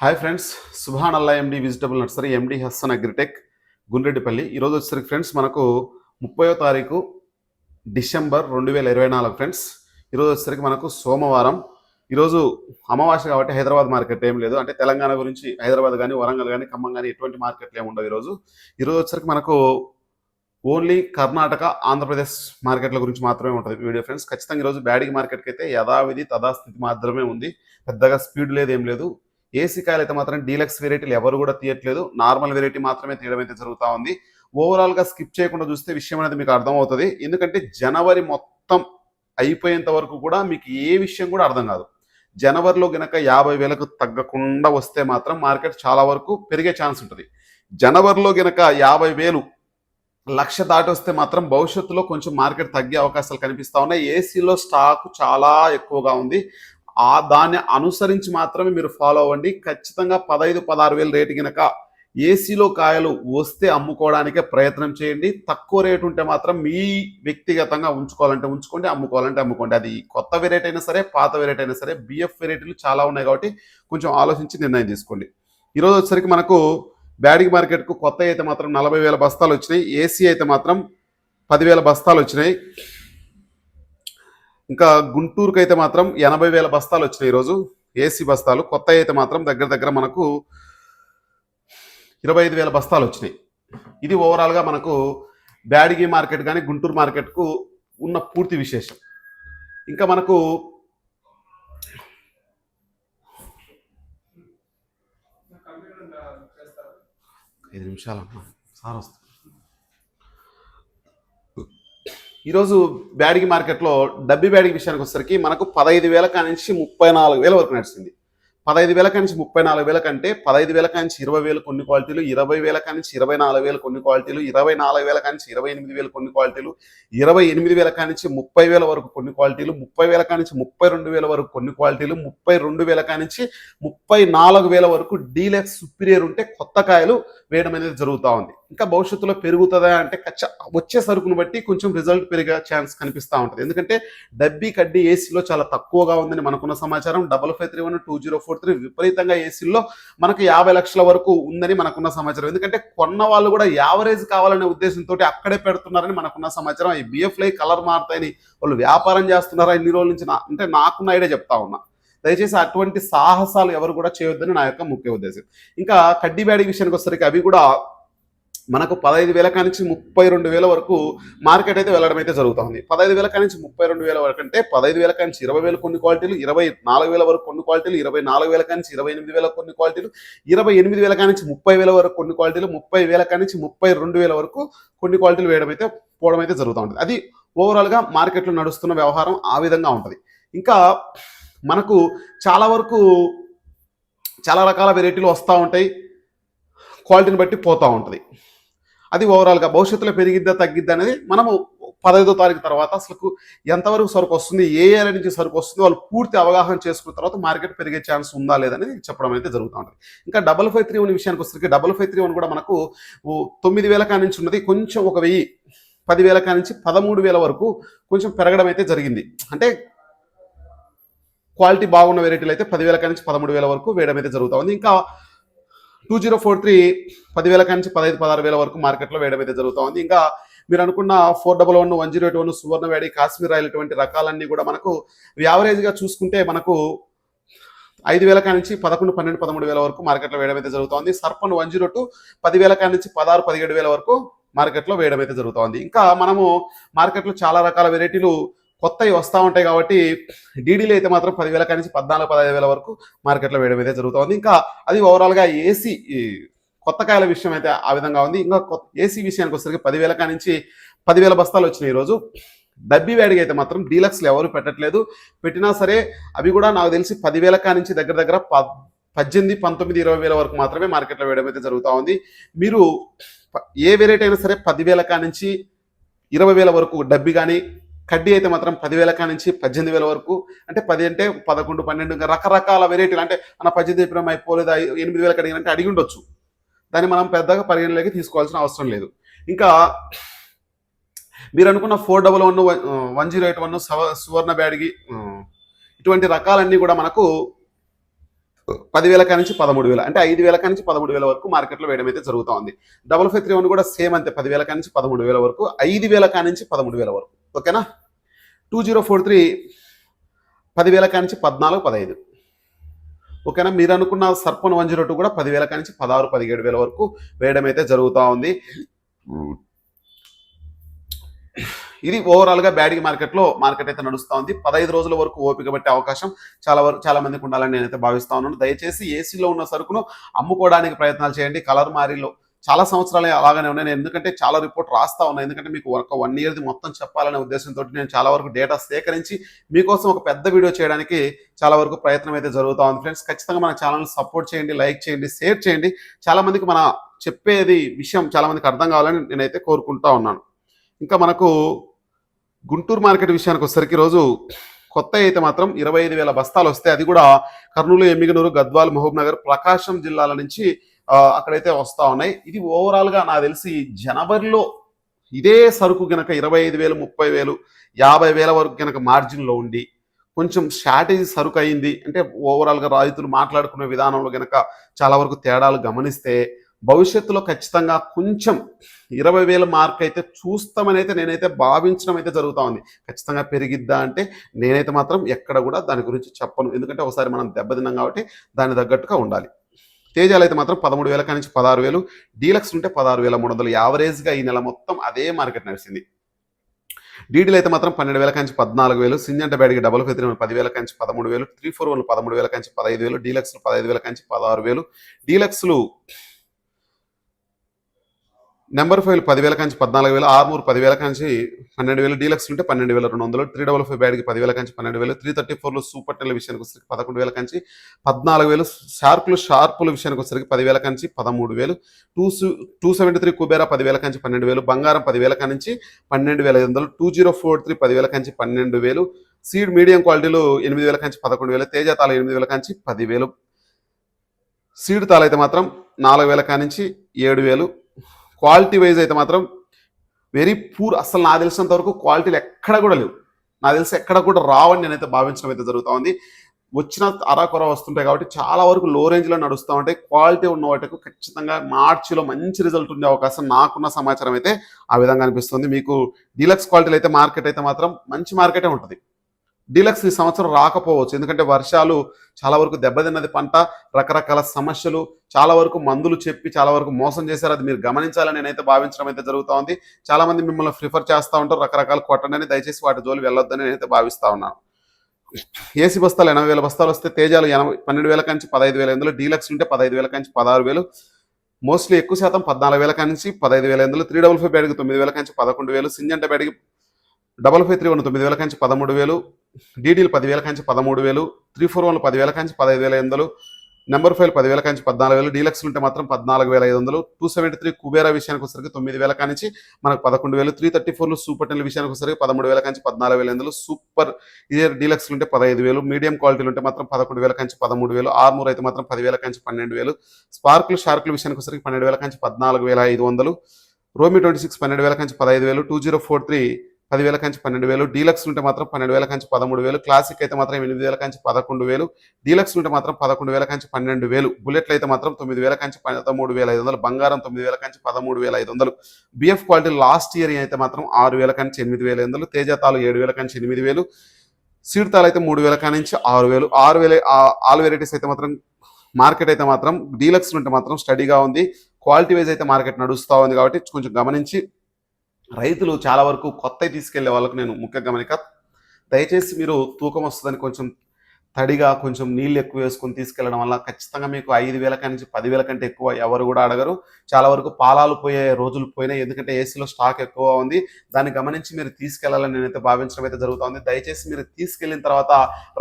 Hi friends Subhan Allah MD vegetable nursery MD Hassan Agritech Gundreddipalli. ఈరోజు వచ్చేసరికి friends మనకు ముప్పయో తారీఖు డిసెంబర్ రెండు వేల ఇరవై నాలుగు ఫ్రెండ్స్. ఈరోజు వచ్చేసరికి మనకు సోమవారం. ఈరోజు అమావాస్య కాబట్టి హైదరాబాద్ మార్కెట్ ఏం లేదు. అంటే తెలంగాణ గురించి హైదరాబాద్ కానీ వరంగల్ కానీ ఖమ్మం కానీ ఎటువంటి మార్కెట్లు ఏమి ఉండవు ఈరోజు. ఈరోజు వచ్చేసరికి మనకు ఓన్లీ కర్ణాటక ఆంధ్రప్రదేశ్ మార్కెట్ల గురించి మాత్రమే ఉంటుంది వీడియో ఫ్రెండ్స్. ఖచ్చితంగా ఈరోజు బ్యాడిగి మార్కెట్కి అయితే యథావిధి తథాస్థితి మాత్రమే ఉంది. పెద్దగా స్పీడ్ లేదు ఏం లేదు. ఏసీ కాయలు అయితే మాత్రం డీలక్స్ వెరైటీలు ఎవరు కూడా తీయట్లేదు. నార్మల్ వెరైటీ మాత్రమే తీయడం అయితే జరుగుతూ ఉంది. ఓవరాల్గా స్కిప్ చేయకుండా చూస్తే విషయం అనేది మీకు అర్థమవుతుంది. ఎందుకంటే జనవరి మొత్తం అయిపోయేంత వరకు కూడా మీకు ఏ విషయం కూడా అర్థం కాదు. జనవరిలో గనక యాభై వేలకు తగ్గకుండా వస్తే మాత్రం మార్కెట్ చాలా వరకు పెరిగే ఛాన్స్ ఉంటుంది. జనవరిలో గనక యాభై వేలు లక్ష దాటి వస్తే మాత్రం భవిష్యత్తులో కొంచెం మార్కెట్ తగ్గే అవకాశాలు కనిపిస్తూ ఉన్నాయి. ఏసీలో స్టాక్ చాలా ఎక్కువగా ఉంది. ఆ దాన్ని అనుసరించి మాత్రమే మీరు ఫాలో అవ్వండి. ఖచ్చితంగా పదహైదు పదహారు వేలు రేటు కనుక ఏసీలో కాయలు వస్తే అమ్ముకోవడానికే ప్రయత్నం చేయండి. తక్కువ రేటు ఉంటే మాత్రం మీ వ్యక్తిగతంగా ఉంచుకోవాలంటే ఉంచుకోండి అమ్ముకోవాలంటే అమ్ముకోండి. అది కొత్త వెరైటీ అయినా సరే పాత వెరైటీ అయినా సరే బిఎఫ్ వెరైటీలు చాలా ఉన్నాయి కాబట్టి కొంచెం ఆలోచించి నిర్ణయం తీసుకోండి. ఈరోజు వచ్చేసరికి మనకు బ్యాడింగ్ మార్కెట్కు కొత్త అయితే మాత్రం నలభై వేల బస్తాలు వచ్చినాయి. ఏసీ అయితే మాత్రం పదివేల బస్తాలు వచ్చినాయి. ఇంకా గుంటూరుకు అయితే మాత్రం ఎనభై వేల బస్తాలు వచ్చినాయి ఈరోజు. ఏసీ బస్తాలు కొత్త అయితే మాత్రం దగ్గర దగ్గర మనకు ఇరవై ఐదు వేల బస్తాలు వచ్చినాయి. ఇది ఓవరాల్గా మనకు బ్యాడిగి మార్కెట్ కానీ గుంటూరు మార్కెట్కు ఉన్న పూర్తి విశేషం. ఇంకా మనకు ఐదు నిమిషాలు అమ్మా. సార్ వస్తుంది ఈరోజు బ్యాడిగి మార్కెట్లో డబ్బి బ్యాడిగి విషయానికి వచ్చేసరికి మనకు పదహైదు వేల కానించి ముప్పై నాలుగు వేల వరకు నడిచింది. పదహైదు వేల నుంచి ముప్పై నాలుగు వేల కంటే పదహైదు వేల నుంచి ఇరవై వేలు కొన్ని క్వాలిటీలు ఇరవై వేల నుంచి ఇరవై నాలుగు వేలు కొన్ని క్వాలిటీలు ఇరవై నాలుగు వేల కానించి ఇరవై ఎనిమిది వేలు కొన్ని క్వాలిటీలు ఇరవై ఎనిమిది వేల కానించి ముప్పై వేల వరకు కొన్ని క్వాలిటీలు ముప్పై వేల కానించి ముప్పై రెండు వేల వరకు కొన్ని క్వాలిటీలు ముప్పై రెండు వేల కానించి ముప్పై నాలుగు వేల వరకు డీలక్స్ సుపీరియర్ ఉంటే కొత్త కాయలు వేయడం అనేది జరుగుతూ ఉంది. ఇంకా భవిష్యత్తులో పెరుగుతుందా అంటే వచ్చే సరుకును బట్టి కొంచెం రిజల్ట్ పెరిగే ఛాన్స్ కనిపిస్తూ ఉంటుంది. ఎందుకంటే డబ్బీ కడ్డీ ఏసీలో చాలా తక్కువగా ఉందని మనకున్న సమాచారం. Double five three one two zero four three విపరీతంగా ఏసీల్లో మనకు యాభై లక్షల వరకు ఉందని మనకున్న సమాచారం. ఎందుకంటే కొన్న వాళ్ళు కూడా యావరేజ్ కావాలనే ఉద్దేశంతో అక్కడే పెడుతున్నారని మనకున్న సమాచారం. ఈ బిఎఫ్లై కలర్ మారుతాయని వాళ్ళు వ్యాపారం చేస్తున్నారా? ఇన్ని రోజుల నుంచి అంటే నాకున్న ఐడియా చెప్తా ఉన్నా. దయచేసి అటువంటి సాహసాలు ఎవరు కూడా చేయొద్దని నా యొక్క ముఖ్య ఉద్దేశం. ఇంకా కడ్డీ బ్యాడీ విషయానికి వచ్చేసరికి అవి కూడా మనకు పదహైదు వేల కానించి ముప్పై రెండు వేల వరకు మార్కెట్ అయితే వెళ్ళడం అయితే జరుగుతుంది. పదహైదు వేల కానించి ముప్పై రెండు వేల వరకు అంటే పదహైదు వేల కానించి ఇరవై వేల కొన్ని క్వాలిటీలు ఇరవై నాలుగు వేల వరకు కొన్ని క్వాలిటీలు ఇరవై నాలుగు వేల కానించి ఇరవై ఎనిమిది వేల కొన్ని క్వాలిటీలు ఇరవై ఎనిమిది వేల కానించి ముప్పై వేల వరకు కొన్ని క్వాలిటీలు ముప్పై వేల కానించి ముప్పై రెండు వేల వరకు కొన్ని క్వాలిటీలు వేయడం అయితే పోవడం అయితే జరుగుతూ ఉంటుంది అది ఓవరాల్గా మార్కెట్లో నడుస్తున్న వ్యవహారం ఆ విధంగా ఉంటుంది. ఇంకా మనకు చాలా వరకు చాలా రకాల వెరైటీలు వస్తూ ఉంటాయి. క్వాలిటీని బట్టి పోతూ ఉంటుంది. అది ఓవరాల్గా భవిష్యత్తులో పెరిగిద్దా తగ్గిద్దా అనేది మనము పదహైదో తారీఖు తర్వాత అసలు ఎంతవరకు సరుకు వస్తుంది ఏ ఏరియా నుంచి సరుకు వస్తుంది వాళ్ళు పూర్తి అవగాహన చేసుకున్న తర్వాత మార్కెట్ పెరిగే ఛాన్స్ ఉందా లేదనేది చెప్పడం అయితే జరుగుతూ ఉంటుంది. ఇంకా డబల్ ఫైవ్ త్రీ వన్ విషయానికి వస్తే డబల్ ఫైవ్ త్రీ వన్ కూడా మనకు తొమ్మిది వేల కానించి ఉన్నది కొంచెం ఒక వెయ్యి పదివేల కానించి పదమూడు వేల వరకు కొంచెం పెరగడం అయితే జరిగింది. అంటే క్వాలిటీ బాగున్న వెరైటీలు అయితే పదివేల కానించి పదమూడు వేల వరకు వేయడం అయితే జరుగుతూ ఉంది. ఇంకా టూ జీరో ఫోర్ త్రీ పదివేల కానించి పదహైదు పదహారు వేల వరకు మార్కెట్లో వేయడం అయితే జరుగుతూ ఉంది. ఇంకా మీరు అనుకున్న four double one one zero eight one Suvarna వేడి కాశ్మీర్ రాయల్ ఇటువంటి రకాలన్నీ కూడా మనకు యావరేజ్గా చూసుకుంటే మనకు ఐదు వేల కానించి పదకొండు పన్నెండు పదమూడు వేల వరకు మార్కెట్లో వేయడం అయితే జరుగుతుంది సర్పన్ వన్ జీరో టూ పదివేల కానించి పదహారు పదిహేడు వేల వరకు మార్కెట్లో వేయడం అయితే జరుగుతుంది ఇంకా మనము మార్కెట్లో చాలా రకాల వెరైటీలు కొత్తవి వస్తూ ఉంటాయి కాబట్టి డీడీలు అయితే మాత్రం పదివేల కానించి పద్నాలుగు పదహైదు వేల వరకు మార్కెట్లో వేయడం అయితే జరుగుతుంది. ఇంకా అది ఓవరాల్గా ఏసీ కొత్త కాయల విషయం అయితే ఆ విధంగా ఉంది. ఇంకా ఏసీ విషయానికి వచ్చేసరికి పదివేల కానించి పదివేల బస్తాలు వచ్చినాయి ఈరోజు డబ్బీ వేడిగా అయితే మాత్రం డీలక్స్లు ఎవరు పెట్టట్లేదు. పెట్టినా సరే అవి కూడా నాకు తెలిసి పదివేల కానించి దగ్గర దగ్గర ప పద్దెనిమిది పంతొమ్మిది ఇరవై వేల వరకు మాత్రమే మార్కెట్లో వేయడం అయితే జరుగుతూ ఉంది. మీరు ఏ వెరైటీ అయినా సరే పదివేల కానించి ఇరవై వేల వరకు డబ్బి కానీ కడ్డీ అయితే మాత్రం పదివేల కానించి పద్దెనిమిది వేల వరకు. అంటే పది అంటే పదకొండు పన్నెండు ఇంకా రకరకాల వెరైటీలు అంటే మన పద్దెనిమిది ఎప్పుడు అయిపోలేదు ఎనిమిది వేలకు అడిగినంటే అడిగి ఉండొచ్చు. దాన్ని మనం పెద్దగా పరిగణలోకి తీసుకోవాల్సిన అవసరం లేదు. ఇంకా మీరు అనుకున్న four double one one zero eight one Suvarna Byadgi uh, ఇటువంటి రకాలన్నీ కూడా మనకు పదివేల కా నుంచి పదమూడు వేల అంటే ఐదు వేల కా నుంచి పదమూడు వేల వరకు మార్కెట్లో వేయడం అయితే జరుగుతూ ఉంది. డబల్ ఫైవ్ త్రీ వన్ కూడా సేమ్ అంతే పదివేల కా నుంచి పదమూడు వేల వరకు ఐదు వేల కా నుంచి పదమూడు వేల వరకు. ఓకేనా? టూ జీరో ఫోర్ త్రీ పదివేల కానించి పద్నాలుగు పదహైదు. ఓకేనా? మీరు అనుకున్న సర్పన్ వన్ జీరో టూ కూడా పదివేల కానించి పదహారు పదిహేడు వేల వరకు వేయడం అయితే జరుగుతూ ఉంది. ఇది ఓవరాల్గా బ్యాడీ మార్కెట్లో మార్కెట్ అయితే నడుస్తూ ఉంది. పదహైదు రోజుల వరకు ఓపిక పట్టే అవకాశం చాలా వరకు చాలా మందికి ఉండాలని నేనైతే భావిస్తా ఉన్నాను. దయచేసి ఏసీలో ఉన్న సరుకును అమ్ముకోవడానికి ప్రయత్నాలు చేయండి. కలర్ మారిలో చాలా సంవత్సరాలు అలాగనే ఉన్నాయి. నేను ఎందుకంటే చాలా రిపోర్ట్ రాస్తా ఉన్నాయి ఎందుకంటే మీకు ఒక వన్ ఇయర్ది మొత్తం చెప్పాలనే ఉద్దేశంతో నేను చాలా వరకు డేటా సేకరించి మీకోసం ఒక పెద్ద వీడియో చేయడానికి చాలా వరకు ప్రయత్నం అయితే జరుగుతూ ఉంది. ఫ్రెండ్స్ ఖచ్చితంగా మన ఛానల్ సపోర్ట్ చేయండి లైక్ చేయండి షేర్ చేయండి. చాలామందికి మన చెప్పేది విషయం చాలామందికి అర్థం కావాలని నేనైతే కోరుకుంటా ఉన్నాను. ఇంకా మనకు గుంటూరు మార్కెట్ విషయానికి వచ్చేసరికి రోజు కొత్త అయితే మాత్రం ఇరవై ఐదు వేల బస్తాలు వస్తాయి. అది కూడా కర్నూలు ఎమ్మిగనూరు గద్వాల్ మహబూబ్ నగర్ ప్రకాశం జిల్లాల నుంచి అక్కడైతే వస్తూ ఉన్నాయి. ఇది ఓవరాల్గా నాకు తెలిసి జనవరిలో ఇదే సరుకు గనక ఇరవై ఐదు వేలు ముప్పై వేలు యాభై వేల వరకు గనక మార్జిన్లో ఉండి కొంచెం షార్టేజ్ సరుకు అయింది అంటే ఓవరాల్గా రైతులు మాట్లాడుకునే విధానంలో గనక చాలా వరకు తేడాలు గమనిస్తే భవిష్యత్తులో ఖచ్చితంగా కొంచెం ఇరవై వేల మార్క్ అయితే చూస్తామని అయితే నేనైతే భావించడం అయితే జరుగుతా ఉంది. ఖచ్చితంగా పెరిగిద్దా అంటే నేనైతే మాత్రం ఎక్కడ కూడా దాని గురించి చెప్పను. ఎందుకంటే ఒకసారి మనం దెబ్బతిన్నాం కాబట్టి దాని తగ్గట్టుగా ఉండాలి. తేజాలు అయితే మాత్రం పదమూడు వేల నుంచి పదహారు వేలు డీలక్స్ ఉంటే పదహారు వేల మూడు వందలు. యావరేజ్గా ఈ నెల మొత్తం అదే మార్కెట్ నడిచింది. డీడీలు అయితే మాత్రం పన్నెండు వేల కంచి పద్నాలుగు వేలు సింజంట బ్యాడ్కి డబల్ ఫైవ్ త్రీ పదివేల కంచి పదమూడు వేలు త్రీ ఫోర్ వన్ పదమూడు వేల కంచి పదహైదు వేలు డీలక్స్లు పదహైదు వేల కంచి పదహారు వేలు డీలక్స్లు నెంబర్ ఫైవ్ పదివేల నుంచి పద్నాలుగు వేలు ఆర్మూర్ పదివేల నుంచి పన్నెండు వేలు డీలక్స్ ఉంటే పన్నెండు వేల రెండు వందలు త్రీ డబల్ ఫైవ్ బ్యాడ్కి పదివేల నుంచి పన్నెండు వేలు త్రీ థర్టీ ఫోర్లో సూపర్ టెన్ల విషయానికి వచ్చేసరికి పదకొండు వేల కంచి పద్నాలుగు వేలు షార్పులు షార్పుల విషయానికి వచ్చేసరికి పదివేల నుంచి పదమూడు వేలు two two seventy three Kubera పదివేల కంచి పన్నెండు వేలు బంగారం పదివేల నుంచి పన్నెండు వేల ఐదు వందలు టూ జీరో ఫోర్ త్రీ పదివేల నుంచి పన్నెండు వేలు సీడ్ మీడియం క్వాలిటీలో ఎనిమిది వేల నుంచి పదకొండు వేలు తేజ తాళ ఎనిమిది వేల కంచి పదివేలు. సీడ్ తాళ అయితే మాత్రం నాలుగు వేల కానించి ఏడు వేలు క్వాలిటీ వైజ్ అయితే మాత్రం వెరీ పూర్ అసలు నాకు తెలిసినంత వరకు క్వాలిటీలు ఎక్కడ కూడా లేవు. నాకు తెలిసి ఎక్కడ కూడా రావని నేనైతే భావించడం అయితే జరుగుతూ ఉంది. వచ్చిన అరాకొర వస్తుంటాయి కాబట్టి చాలా వరకు లో రేంజ్లో నడుస్తూ ఉంటాయి క్వాలిటీ ఉన్న వాటికి ఖచ్చితంగా మార్చిలో మంచి రిజల్ట్ ఉండే అవకాశం నాకున్న సమాచారం అయితే ఆ విధంగా అనిపిస్తుంది. మీకు డీలక్స్ క్వాలిటీలు అయితే మార్కెట్ అయితే మాత్రం మంచి మార్కెటే ఉంటుంది. డీలక్స్ ఈ సంవత్సరం రాకపోవచ్చు. ఎందుకంటే వర్షాలు చాలా వరకు దెబ్బతిన్నది పంట రకరకాల సమస్యలు చాలా వరకు మందులు చెప్పి చాలా వరకు మోసం చేశారు. అది మీరు గమనించాలని నేనైతే భావించడం అయితే జరుగుతూ ఉంది చాలా మంది మిమ్మల్ని ప్రిఫర్ చేస్తూ ఉంటారు. రకరకాల కొట్టండి అని దయచేసి వాటి జోలి వెళ్ళొద్దని నేనైతే భావిస్తూ ఉన్నాను. ఏసీ బస్తాలు ఎనభై వేల బస్తాలు వస్తే తేజాలు ఎనభై పన్నెండు వేల కంచి పదహైదు వేల ఎందులో డీలక్స్ ఉంటే పదహైదు వేల కంచి పదహారు వేలు. మోస్ట్లీ ఎక్కువ శాతం పద్నాలుగు వేల నుంచి పదహైదు వేల ఎందులో త్రీ డబుల్ ఫైవ్ బ్యాడ్కి తొమ్మిది వేల కంచి పదకొండు వేలు. సింజంట బ్యాడ్కి డబల్ ఫైవ్ త్రీ వన్ తొమ్మిది వేల కంచి పదమూడు వేలు. డీడీలు పదివేల కంచి పదమూడు వేలు. త్రీ ఫోర్ వన్ పదివేల కంచి పదహైదు వేల ఎనిమిది నెంబర్ ఫైవ్ పదివేల కంచి పద్నాలుగు వేలు. డీలక్స్ ఉంటే మాత్రం పద్నాలుగు వేల ఐదు వందలు. టూ సెవెంటీ త్రీ కుబేరా విషయానికి వచ్చరికి తొమ్మిది వేల కానించి మనకు పదకొండు వేలు. త్రీ థర్టీ ఫోర్లు సూపర్ టెన్ విషయానికి వచ్చరికి పదమూడు వేల కంచి పద్నాలుగు వేల ఎనిమిది సూపర్ ఇదే డీలక్స్ ఉంటే పదహైదు వేలు. మీడియం క్వాలిటీలు ఉంటే మాత్రం పదకొండు వేల కంచి పదమూడు వేలు. ఆర్మూర్ అయితే మాత్రం పదివేల కంచి పన్నెండు వేలు. స్పార్కులు షార్కుల విషయానికి వచ్చరికి పన్నెండు వేల కంచి పద్నాలుగు వేల ఐదు వందలు. రోమి ట్వంటీ సిక్స్ పన్నెండు వేల కంచి పదహైదు వేలు. టూ జీరో ఫోర్ త్రీ పదివేల కంచి పన్నెండు వేలు డీలక్స్ ఉంటే మాత్రం పన్నెండు వేల కంచి పదమూడు వేలు క్లాసిక్ అయితే మాత్రం ఎనిమిది వేల కంచి పదకొండు వేలు డీలక్స్ ఉంటే మాత్రం పదకొండు వేల కంచి పన్నెండు వేలు బుల్లెట్లు అయితే మాత్రం తొమ్మిది వేల కంచి పదమూడు వేల ఐదు వందలు బంగారం తొమ్మిది వేల కంచి పదమూడు వేల ఐదు వందలు బిఎఫ్ క్వాలిటీ లాస్ట్ ఇయర్ అయితే మాత్రం ఆరు వేల కంచి ఎనిమిది వేల ఐదు వందలు తేజతాలు ఏడు వేల కంచి ఎనిమిది వేలు సీడ్తాలు అయితే మూడు వేల నుంచి ఆరు వేలు ఆరు వేల ఆల్ వెరైటీస్ అయితే మాత్రం మార్కెట్ అయితే మాత్రం డీలక్స్ ఉంటే మాత్రం స్టడీగా ఉంది క్వాలిటీ వైజ్ అయితే మార్కెట్ నడుస్తూ ఉంది కాబట్టి కొంచెం గమనించి రైతులు చాలా వరకు కొత్త తీసుకెళ్ళే వాళ్ళకు నేను ముఖ్య గమనిక. దయచేసి మీరు తూకం వస్తుందని కొంచెం తడిగా కొంచెం నీళ్ళు ఎక్కువ వేసుకొని తీసుకెళ్ళడం వల్ల ఖచ్చితంగా మీకు ఐదు వేల నుంచి పదివేల కంటే ఎక్కువ ఎవరు కూడా అడగరు. చాలా వరకు పాలాలు పోయే రోజులు పోయినాయి. ఎందుకంటే ఏసీలో స్టాక్ ఎక్కువ ఉంది. దాన్ని గమనించి మీరు తీసుకెళ్ళాలని నేనైతే భావించడం అయితే జరుగుతుంది. దయచేసి మీరు తీసుకెళ్ళిన తర్వాత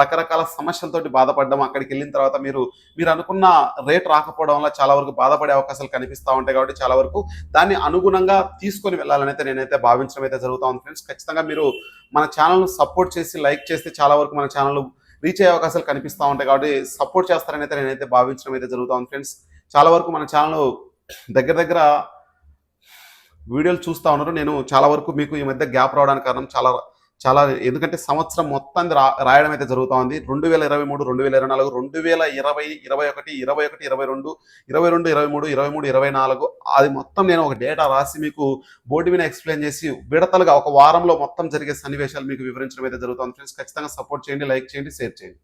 రకరకాల సమస్యలతోటి బాధపడడం అక్కడికి వెళ్ళిన తర్వాత మీరు మీరు అనుకున్న రేట్ రాకపోవడం వల్ల చాలా వరకు బాధపడే అవకాశాలు కనిపిస్తూ ఉంటాయి కాబట్టి చాలా వరకు దాన్ని అనుగుణంగా తీసుకొని వెళ్ళాలని అయితే నేనైతే భావించడం అయితే జరుగుతా ఉంది ఫ్రెండ్స్ ఖచ్చితంగా మీరు మన ఛానల్ను సపోర్ట్ చేసి లైక్ చేస్తే చాలా వరకు మన ఛానల్ రీచ్ అయ్యే అవకాశాలు కనిపిస్తూ ఉంటాయి కాబట్టి సపోర్ట్ చేస్తారని అయితే నేనైతే భావించడం అయితే జరుగుతా ఉంది ఫ్రెండ్స్. చాలా వరకు మన ఛానల్ దగ్గర దగ్గర వీడియోలు చూస్తూ ఉన్నారు. నేను చాలా వరకు మీకు ఈ మధ్య గ్యాప్ రావడానికి కారణం చాలా చాలా ఎందుకంటే సంవత్సరం మొత్తం రా రాయడం అయితే జరుగుతూ ఉంది. రెండు వేల ఇరవై మూడు రెండు వేల ఇరవై నాలుగు రెండు వేల ఇరవై ఇరవై ఒకటి ఇరవై ఒకటి ఇరవై రెండు ఇరవై రెండు ఇరవై మూడు ఇరవై మూడు ఇరవై నాలుగు అది మొత్తం నేను ఒక డేటా రాసి మీకు బోర్డు మీద ఎక్స్ప్లెయిన్ చేసి విడతలుగా ఒక వారంలో మొత్తం జరిగే సన్నివేశాలు మీకు వివరించడం అయితే జరుగుతుంది. ఫ్రెండ్స్ ఖచ్చితంగా సపోర్ట్ చేయండి లైక్ చేయండి షేర్ చేయండి.